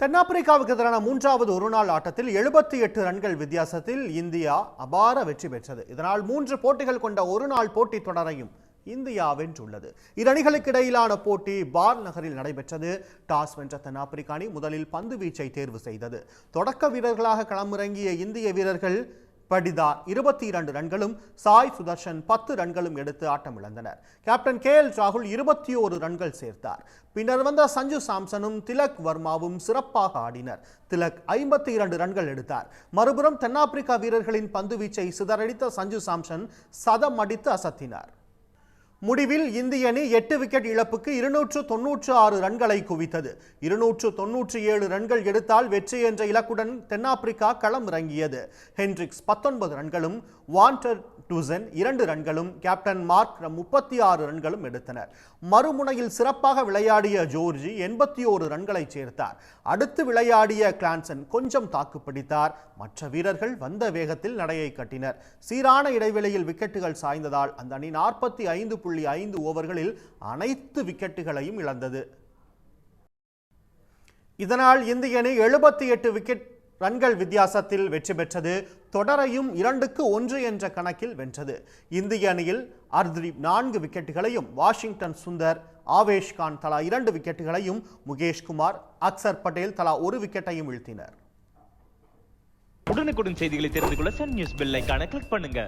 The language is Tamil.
தென்னாப்பிரிக்காவுக்கு எதிரான மூன்றாவது ஒருநாள் ஆட்டத்தில் எழுபத்தி எட்டு ரன்கள் வித்தியாசத்தில் இந்தியா அபார வெற்றி பெற்றது. இதனால் மூன்று போட்டிகள் கொண்ட ஒருநாள் போட்டித் தொடரையும் இந்தியா வென்றுள்ளது. இரணிகளுக்கு இடையிலான போட்டி பார் நகரில் நடைபெற்றது. டாஸ் வென்ற தென்னாப்பிரிக்க அணி முதலில் பந்து வீச்சை தேர்வு செய்தது. தொடக்க வீரர்களாக களமிறங்கிய இந்திய வீரர்கள் படிதா இருபத்தி இரண்டு ரன்களும் சாய் சுதர்ஷன் பத்து ரன்களும் எடுத்து ஆட்டமிழந்தனர். கேப்டன் கே எல் ராகுல் இருபத்தி ஓரு ரன்கள் சேர்த்தார். பின்னர் வந்த சஞ்சு சாம்சனும் திலக் வர்மாவும் சிறப்பாக ஆடினர். திலக் ஐம்பத்தி இரண்டு ரன்கள் எடுத்தார். மறுபுறம் தென்னாப்பிரிக்கா வீரர்களின் பந்து வீச்சை சிதறடித்த சஞ்சு சாம்சன் சதம் அடித்து அசத்தினார். முடிவில் இந்திய அணி எட்டு விக்கெட் இழப்புக்கு இருநூற்று தொன்னூற்று ஆறு ரன்களை குவித்தது. இருநூற்று தொன்னூற்றி ஏழு ரன்கள் எடுத்தால் வெற்றி என்ற இலக்குடன் தென்னாப்பிரிக்கா களம் இறங்கியது. ஹென்ட்ரிக்ஸ் பத்தொன்பது ரன்களும் வாண்டர் டூசன் இரண்டு ரன்களும் கேப்டன் மார்க் முப்பத்தி ஆறு ரன்களும் எடுத்தனர். மறுமுனையில் சிறப்பாக விளையாடிய ஜோர்ஜி எண்பத்தி ஓரு ரன்களை சேர்த்தார். அடுத்து விளையாடிய கிளான்சன் கொஞ்சம் தாக்கு பிடித்தார். மற்ற வீரர்கள் வந்த வேகத்தில் நடையை கட்டினர். சீரான இடைவெளியில் விக்கெட்டுகள் சாய்ந்ததால் அந்த அணி நாற்பத்தி ஐந்து புள்ளி ஐந்து ஓவர்களில் அனைத்து விக்கெட்டுகளையும் இழந்தது. இதனால் இந்திய அணி எழுபத்தி எட்டு விக்கெட் ரன்கள் வித்தியாசத்தில் வெற்றி பெற்றது. தொடரையும் இரண்டுக்கு ஒன்று என்ற கணக்கில் வென்றது. இந்திய அணியில் அர்தீப் நான்கு விக்கெட்டுகளையும் வாஷிங்டன் சுந்தர் ஆவேஷ் கான் தலா இரண்டு விக்கெட்டுகளையும் முகேஷ்குமார் அக்சர் பட்டேல் தலா ஒரு விக்கெட்டையும் வீழ்த்தினர். உடனுக்குடன் செய்திகளை தெரிந்து கொள்ள சன் நியூஸ் பெல் ஐக்கான கிளிக் பண்ணுங்க.